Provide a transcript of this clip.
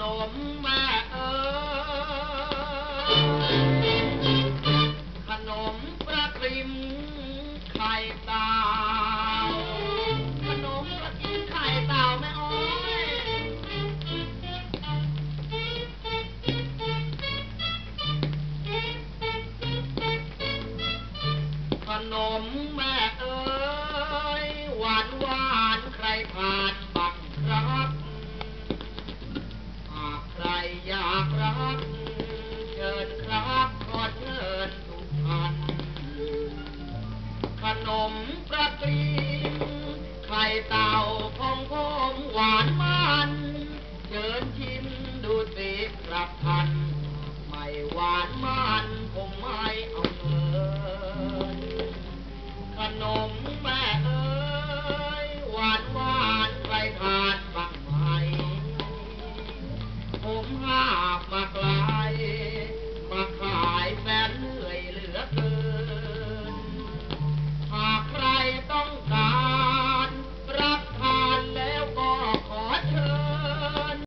นมแม่เออขนมประกริมไข่เต่าขนมประกริมไข่เต่แม่โอ้ยขนม อยากรัก เชิญครับขอเชิญทุกท่านขนมประกรีไข่เต่าของผมหวานมาก